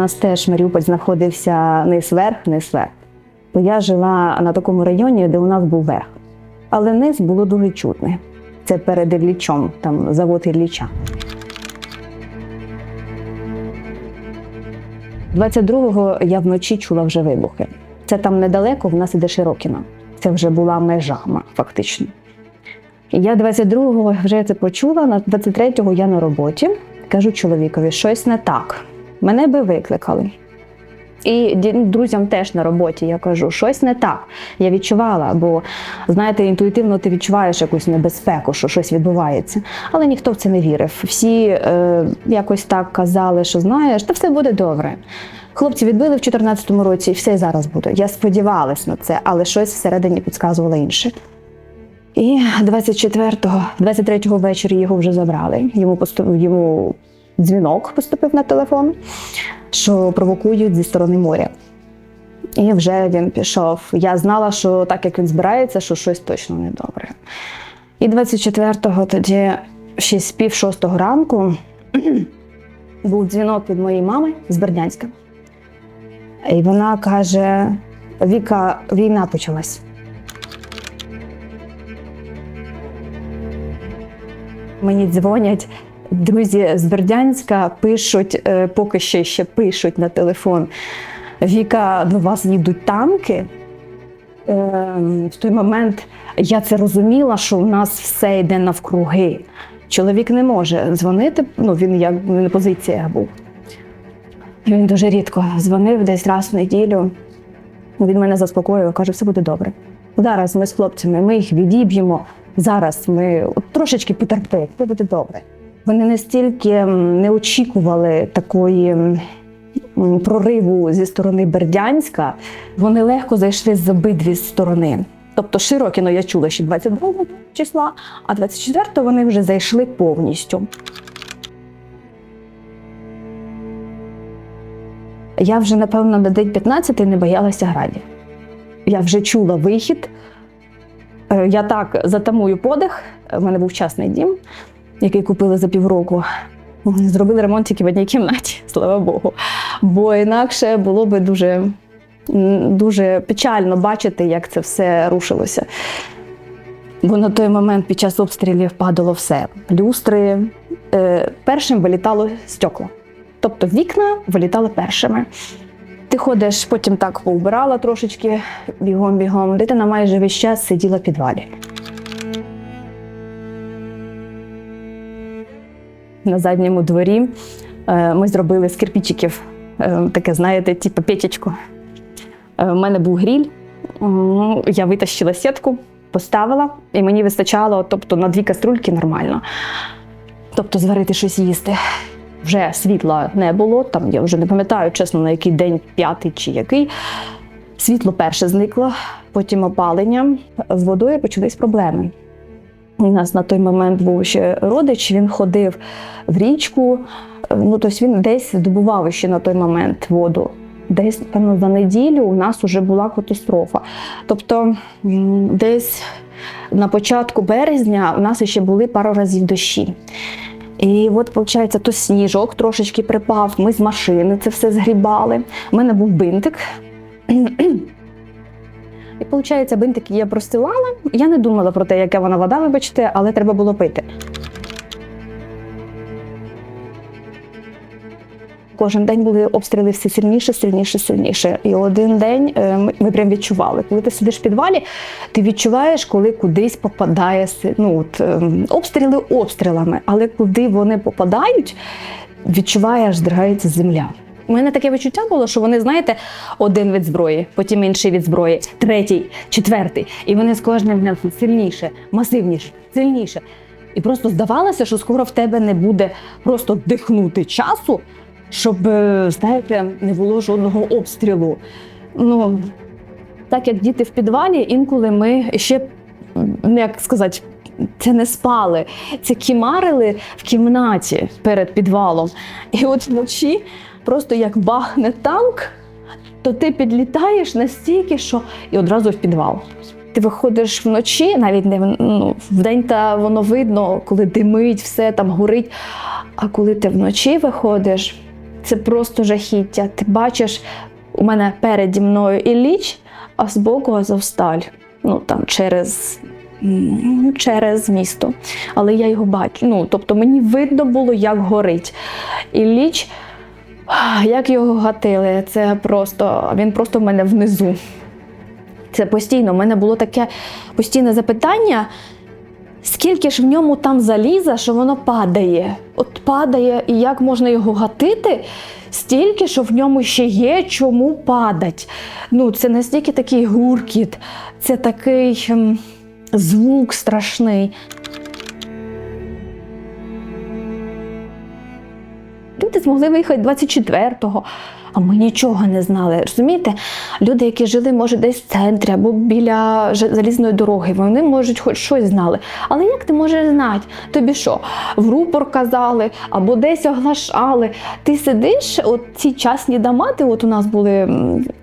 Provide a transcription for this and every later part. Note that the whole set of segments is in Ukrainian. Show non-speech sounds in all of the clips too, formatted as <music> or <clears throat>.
нас теж Маріуполь знаходився низ верх, низ верх. Бо я жила на такому районі, де у нас був верх. Але низ було дуже чутне. Це перед Іллічом, там завод Ілліча. 22-го я вночі чула вже вибухи. Це там недалеко, в нас іде Широкіна. Це вже була межа фактично. Я 22-го вже це почула, на 23-го я на роботі. Кажу чоловікові, щось не так. Мене би викликали. І друзям теж на роботі я кажу, щось не так. Я відчувала, бо знаєте, інтуїтивно ти відчуваєш якусь небезпеку, що щось відбувається. Але ніхто в це не вірив. Всі е, якось так казали, що знаєш, та все буде добре. Хлопці відбили в 2014 році, і все зараз буде. Я сподівалась на це, але щось всередині підказувало інше. І 24-го, 23-го ввечері його вже забрали. Йому йому дзвінок поступив на телефон, що провокують зі сторони моря. І вже він пішов. Я знала, що так як він збирається, що щось точно недобре. І 24-го тоді, з пів шостого ранку, <clears throat> був дзвінок від моєї мами з Бердянська. І вона каже: Віка, війна почалась. Мені дзвонять друзі з Бердянська, пишуть, е, поки ще ще пишуть на телефон. Віка, до вас їдуть танки. Е, В той момент я це розуміла, що у нас все йде навкруги. Чоловік не може дзвонити, ну він як на позиціях був. Він дуже рідко дзвонив десь раз в неділю. Він мене заспокоював, каже, все буде добре. Зараз ми з хлопцями, ми їх відіб'ємо. Зараз ми трошечки потерпи, все буде добре. Вони настільки не очікували такої прориву зі сторони Бердянська, вони легко зайшли з обидві сторони. Тобто Широкіно я чула ще 22 числа, а 24-го вони вже зайшли повністю. Я вже, напевно, на день 15 не боялася градів. Я вже чула вихід. Е, Я так затамую подих. У мене був частний дім, який купили за півроку. Зробили ремонт тільки в одній кімнаті, <laughs> слава Богу. Бо інакше було би дуже, дуже печально бачити, як це все рушилося. Бо на той момент під час обстрілів падало все. Люстри. Е, першим вилітало стекла. Тобто вікна вилітали першими. Ти ходиш, потім так поубирала трошечки бігом-бігом. Дитина майже весь час сиділа в підвалі. На задньому дворі е, ми зробили з кирпичиків е, таке, знаєте, типу печечку. Е, У мене був гріль, я витащила сітку, поставила, і мені вистачало тобто, на дві каструльки нормально. Тобто зварити щось їсти. Вже світла не було, там я вже не пам'ятаю, чесно, на який день, п'ятий чи який. Світло перше зникло, потім опалення. З водою почались проблеми. У нас на той момент був ще родич, він ходив в річку, ну тобто він десь добував ще на той момент воду. Десь, певно, за неділю у нас вже була катастрофа. Тобто, десь на початку березня у нас ще були пару разів дощі. І от, виходить, то сніжок трошечки припав, ми з машини це все згрібали. У мене був бинтик. І виходить, бинтик я простилала. Я не думала про те, яка вона вода, вибачте, але треба було пити. Кожен день були обстріли все сильніше, сильніше, сильніше. І один день е, ми, ми прям відчували. Коли ти сидиш в підвалі, ти відчуваєш, коли кудись попадає ну, от, ем, обстріли обстрілами, але куди вони попадають, відчуваєш, здригається земля. У мене таке відчуття було, що вони, знаєте, один від зброї, потім інший від зброї, третій, четвертий. І вони з кожним днем сильніше, масивніше, сильніше. І просто здавалося, що скоро в тебе не буде просто дихнути часу, щоб, е, знаєте, не було жодного обстрілу. Ну, так як діти в підвалі, інколи ми ще, ну, як сказати, це не спали, це кімарили в кімнаті перед підвалом. І от вночі, просто як бахне танк, то ти підлітаєш настільки, що і одразу в підвал. Ти виходиш вночі, навіть не ну, вдень та воно видно, коли димить, все там горить. А коли ти вночі виходиш, Це просто жахіття. Ти бачиш, у мене переді мною Ілліч, а збоку Азовсталь. Ну там через, через місто. Але я його бачу. Ну, тобто мені видно було, як горить. Ілліч, ах, як його гатили, це просто він просто в мене внизу. Це постійно. У мене було таке постійне запитання. Скільки ж в ньому там заліза, що воно падає? От падає, і як можна його гатити? Стільки, що в ньому ще є, чому падать. Ну, це настільки такий гуркіт, це такий ем, звук страшний. Люди змогли виїхати 24-го, а ми нічого не знали. Розумієте? Люди, які жили, може, десь в центрі або біля залізної дороги, вони, можуть, хоч щось знали. Але як ти можеш знати? Тобі що, в рупор казали або десь оглашали. Ти сидиш, от ці частні дома, ти от у нас були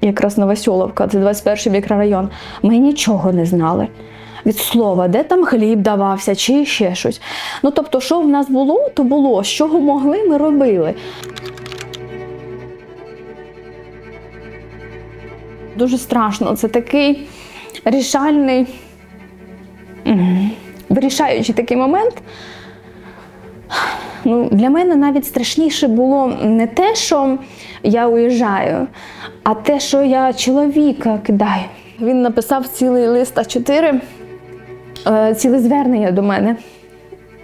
якраз Новосьоловка, це 21 мікрорайон. Ми нічого не знали. Від слова, де там хліб давався, чи ще щось. Ну тобто, що в нас було, то було. З чого могли, ми робили. Дуже страшно. Це такий рішальний, вирішаючий такий момент. Ну, для мене навіть страшніше було не те, що я уїжджаю, а те, що я чоловіка кидаю. Він написав цілий лист А4, е, ціле звернення до мене.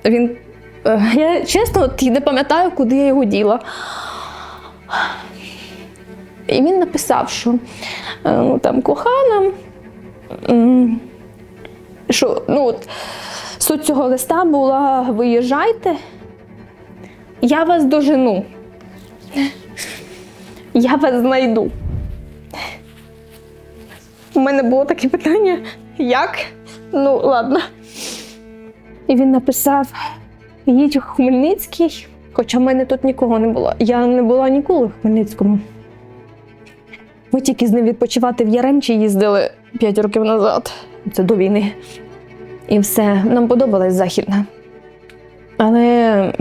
Він, е, я чесно от, не пам'ятаю, куди я його діла. І він написав, що е, ну, там кохана, що ну, от, суть цього листа була: виїжджайте, я вас дожену. Я вас знайду. У мене було таке питання, як? Ну, ладно. І він написав: їдь у Хмельницький, хоча в мене тут нікого не було. Я не була ніколи в Хмельницькому. Ми тільки з ним відпочивати в Яремчі їздили 5 років назад. Це до війни. І все, нам подобалась Західна. Але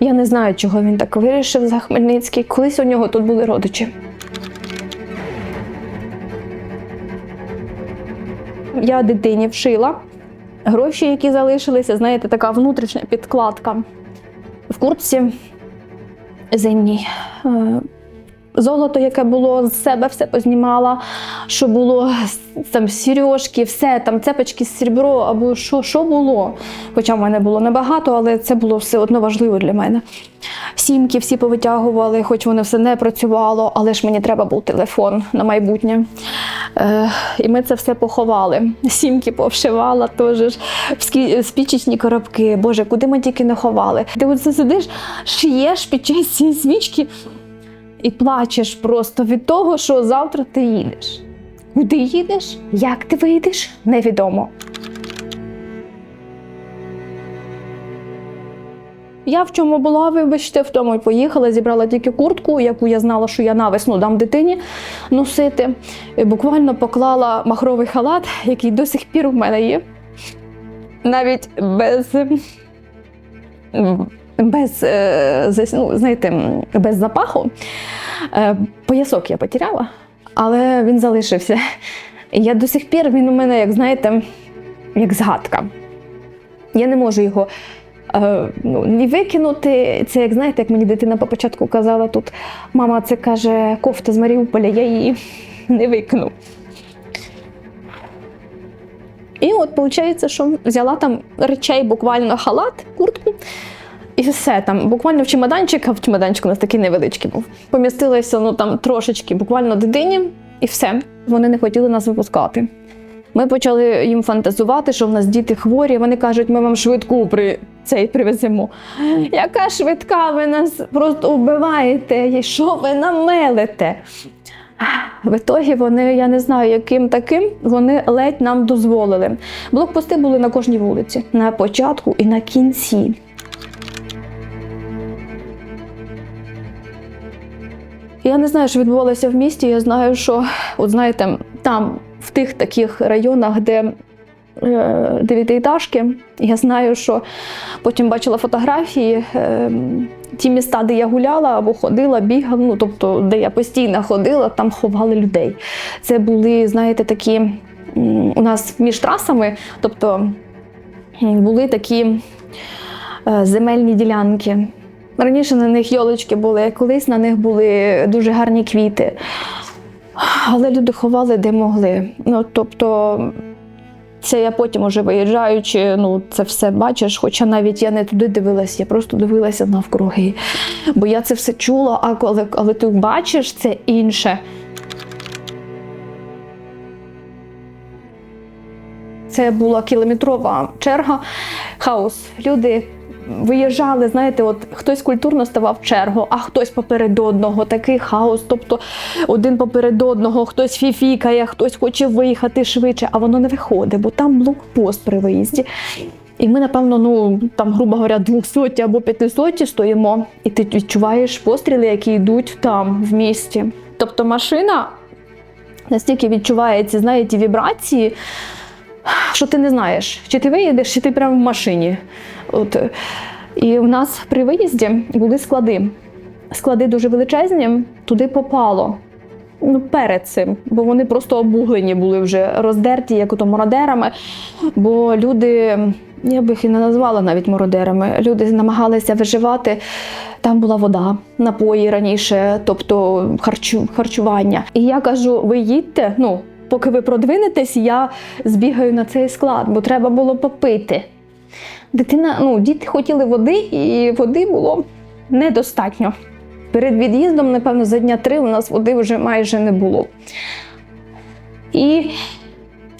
я не знаю, чого він так вирішив за Хмельницький. Колись у нього тут були родичі. Я дитині вшила гроші, які залишилися, знаєте, така внутрішня підкладка в куртці зимній. Золото, яке було з себе, все познімала, що було там сережки, все там цепочки з серебро або що, що було. Хоча в мене було небагато, але це було все одно важливо для мене. Сімки всі повитягували, хоч воно все не працювало, але ж мені треба був телефон на майбутнє. Е, і ми це все поховали. Сімки повшивала теж спічечні коробки. Боже, куди ми тільки не ховали. Ти оце сидиш, шиєш під час цієї свічки і плачеш просто від того, що завтра ти їдеш. Куди їдеш? Як ти вийдеш? Невідомо. Я в чому була, вибачте, в тому й поїхала, зібрала тільки куртку, яку я знала, що я навесну дам дитині носити. І буквально поклала махровий халат, який до сих пір у мене є. Навіть без, без, е, ну, знаєте, без запаху. Е, Поясок я потеряла, але він залишився. Я до сих пір він у мене, як знаєте, як згадка. Я не можу його е, ну, ні викинути. Це, як знаєте, як мені дитина по початку казала тут, мама, це каже кофта з Маріуполя, я її не викину. І от виходить, що взяла там речей, буквально халат, куртку. І все там, буквально в чемоданчик, а в чемоданчик у нас такий невеличкий був. Помістилося ну там трошечки, буквально дитині, і все. Вони не хотіли нас випускати. Ми почали їм фантазувати, що в нас діти хворі. Вони кажуть, ми вам швидку при цей привеземо. Яка швидка, ви нас просто вбиваєте, і що ви намелите? В ітогі вони, я не знаю, яким таким, вони ледь нам дозволили. Блокпости були на кожній вулиці, на початку і на кінці. Я не знаю, що відбувалося в місті. Я знаю, що, от знаєте, там, в тих таких районах, де е, дев'ятиэтажки. Я знаю, що потім бачила фотографії. е, Ті міста, де я гуляла або ходила, бігала, ну тобто, де я постійно ходила, там ховали людей. Це були, знаєте, такі у нас між трасами, тобто були такі е, земельні ділянки. Раніше на них йолочки були, колись на них були дуже гарні квіти. Але люди ховали де могли. Ну, тобто, це я потім уже виїжджаючи, ну це все бачиш. Хоча навіть я не туди дивилася, я просто дивилася навкруги. Бо я це все чула, а коли, коли ти бачиш це інше. Це була кілометрова черга, хаос. Люди виїжджали, знаєте, от хтось культурно ставав чергу, а хтось поперед одного, такий хаос. Тобто один поперед одного, хтось фіфікає, хтось хоче виїхати швидше, а воно не виходить, бо там блокпост при виїзді. І ми, напевно, ну там, грубо говоря, 200 або 500 стоїмо, і ти відчуваєш постріли, які йдуть там в місті. Тобто машина настільки відчуває ці, знаєте, вібрації, що ти не знаєш, чи ти виїдеш, чи ти прямо в машині. От. І в нас при виїзді були склади. Склади дуже величезні, туди попало. Ну, перед цим, бо вони просто обуглені були вже роздерті, як ото мародерами. Бо люди, я би їх і не назвала навіть мародерами, люди намагалися виживати. Там була вода, напої раніше, тобто харчу, харчування. І я кажу: ви їдьте, ну, поки ви продвинетесь, я збігаю на цей склад, бо треба було попити. Дитина, ну, діти хотіли води, і води було недостатньо. Перед від'їздом, напевно, за дня три у нас води вже майже не було. І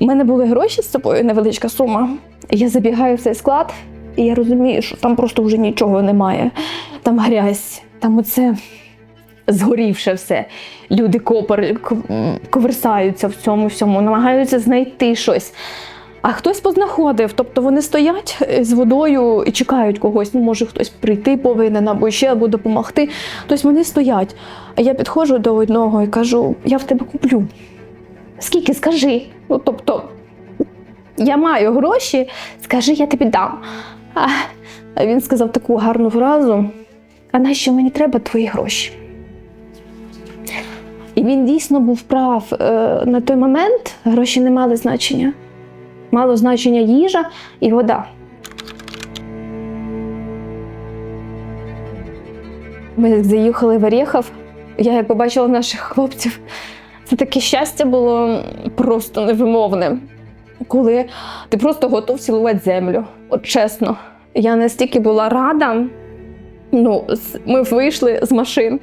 в мене були гроші з собою, невеличка сума. Я забігаю в цей склад, і я розумію, що там просто вже нічого немає. Там грязь, там оце згорівше все. Люди копер, коверсаються в цьому всьому, намагаються знайти щось. А хтось познаходив, тобто вони стоять е, з водою і чекають когось. Ну, може, хтось прийти повинен або ще або допомогти. Тобто вони стоять. А я підходжу до одного і кажу: я в тебе куплю. Скільки скажи? Ну, тобто, я маю гроші, скажи, я тобі дам. А, він сказав таку гарну фразу: а нащо мені треба твої гроші? І він дійсно був прав. Е, На той момент гроші не мали значення. Мало значення їжа і вода. Ми заїхали в Орєхов. Я як побачила наших хлопців. Це таке щастя було просто невимовне, коли ти просто готов цілувати землю. От чесно, я настільки була рада. Ну, ми вийшли з машин.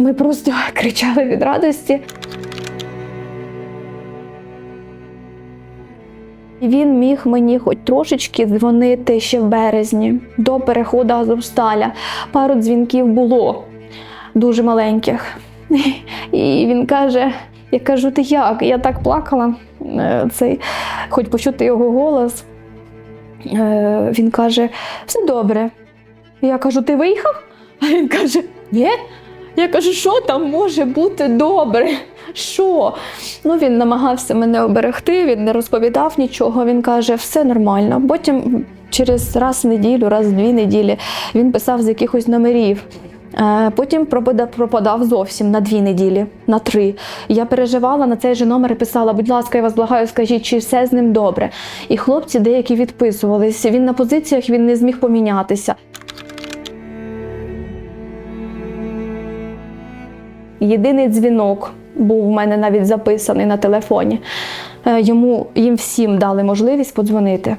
Ми просто <laughs> кричали від радості. Він міг мені хоч трошечки дзвонити ще в березні до переходу Азовсталя. Пару дзвінків було дуже маленьких. <laughs> І він каже: я кажу, ти як? Я так плакала, е, цей, хоч почути його голос. Е, Він каже: все добре. Я кажу, ти виїхав? <laughs> А він каже: Ні. Я кажу, що там може бути добре? Що? Ну, він намагався мене оберегти, він не розповідав нічого. Він каже, все нормально. Потім через раз в неділю, раз в дві неділі він писав з якихось номерів. Е, Потім пропадав зовсім на дві неділі, на три. Я переживала на цей же номер і писала: будь ласка, я вас благаю, скажіть, чи все з ним добре. І хлопці деякі відписувалися. Він на позиціях він не зміг помінятися. Єдиний дзвінок був у мене навіть записаний на телефоні. Е, Йому їм всім дали можливість подзвонити.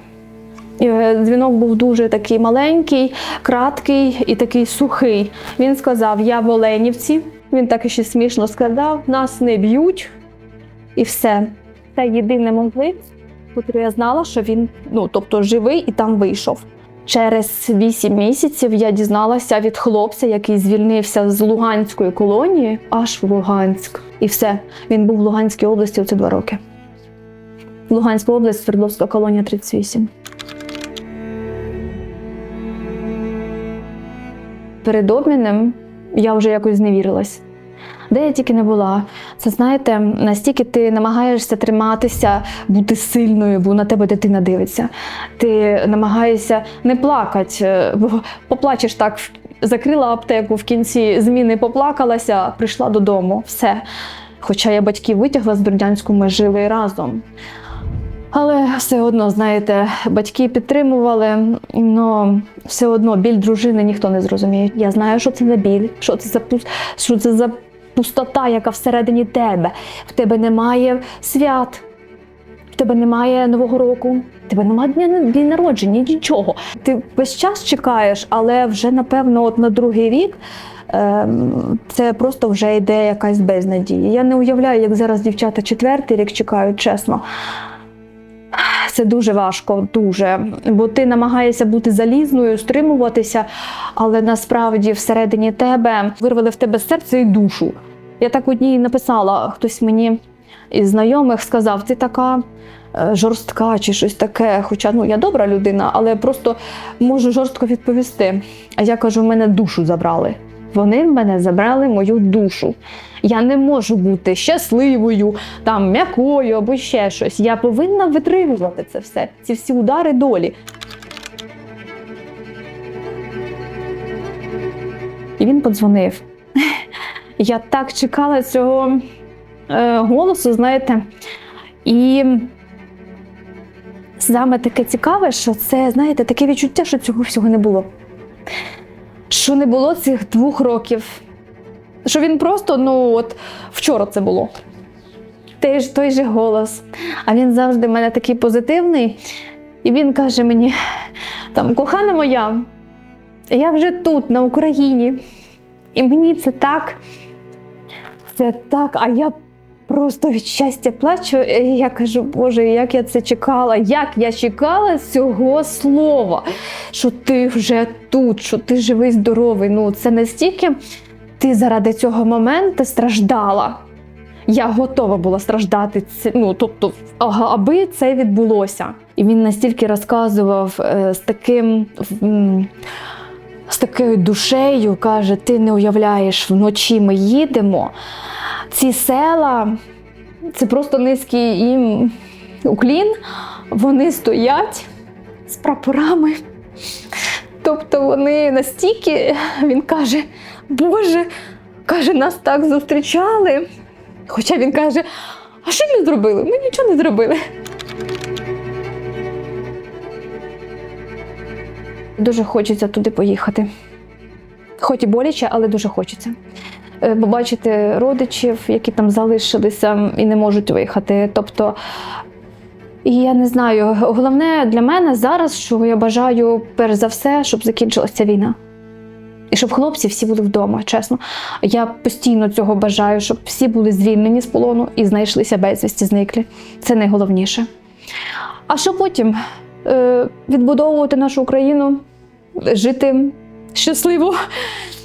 Е, Дзвінок був дуже такий маленький, краткий і такий сухий. Він сказав: Я в Оленівці. Він так ще смішно сказав: нас не б'ють, і все. Це єдине можливість, яку я знала, що він ну, тобто, живий і там вийшов. Через вісім місяців я дізналася від хлопця, який звільнився з Луганської колонії аж в Луганськ. І все. Він був в Луганській області оце два роки. Луганська область, Свердловська колонія 38. Перед обміном я вже якось зневірилась. Де я тільки не була. Це знаєте, настільки ти намагаєшся триматися, бути сильною, бо на тебе дитина дивиться. Ти намагаєшся не плакати, е, бо поплачеш так. Закрила аптеку в кінці зміни, поплакалася, прийшла додому. Все. Хоча я батьків витягла з Бердянську, ми жили разом. Але все одно, знаєте, батьки підтримували, але все одно біль дружини ніхто не зрозуміє. Я знаю, що це за біль, що це за що це за пустота, яка всередині тебе. В тебе немає свят, в тебе немає Нового року, в тебе немає дня, дня народження, нічого. Ти весь час чекаєш, але вже напевно, от на другий рік. ем, Це просто вже йде якась безнадія. Я не уявляю, як зараз дівчата четвертий рік чекають, чесно. Це дуже важко, дуже. Бо ти намагаєшся бути залізною, стримуватися, але насправді всередині тебе вирвали в тебе серце і душу. Я так одній написала, хтось мені із знайомих сказав, ти така е, жорстка чи щось таке. Хоча ну, я добра людина, але просто можу жорстко відповісти. А я кажу, в мене душу забрали. Вони в мене забрали мою душу. Я не можу бути щасливою, там м'якою або ще щось. Я повинна витримувати це все, ці всі удари долі. І він подзвонив. <laughs> Я так чекала цього е, голосу, знаєте. І саме таке цікаве, що це, знаєте, таке відчуття, що цього всього не було. Що не було цих двох років. Що він просто, ну от вчора це було. Той ж, той же голос. А він завжди в мене такий позитивний. І він каже мені: там, кохана моя, я вже тут, на Україні. І мені це так, це так, а я просто від щастя плачу. І я кажу, Боже, як я це чекала, як я чекала цього слова, що ти вже тут, що ти живий, здоровий. Ну, це настільки ти заради цього моменту страждала. Я готова була страждати, ну, тобто, аби це відбулося. І він настільки розказував е, з таким. З такою душею каже: ти не уявляєш, вночі ми їдемо. Ці села, це просто низький їм уклін. Вони стоять з прапорами. Тобто вони настільки, він каже, Боже, каже, нас так зустрічали. Хоча він каже, а що ми зробили? Ми нічого не зробили. Дуже хочеться туди поїхати. Хоч і боляче, але дуже хочеться. Е, Побачити родичів, які там залишилися і не можуть виїхати. Тобто, і я не знаю, головне для мене зараз, що я бажаю, перш за все, щоб закінчилася війна. І щоб хлопці всі були вдома, чесно. Я постійно цього бажаю, щоб всі були звільнені з полону і знайшлися безвісті, зниклі. Це найголовніше. А що потім? Е, відбудовувати нашу Україну, жити щасливо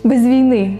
без війни.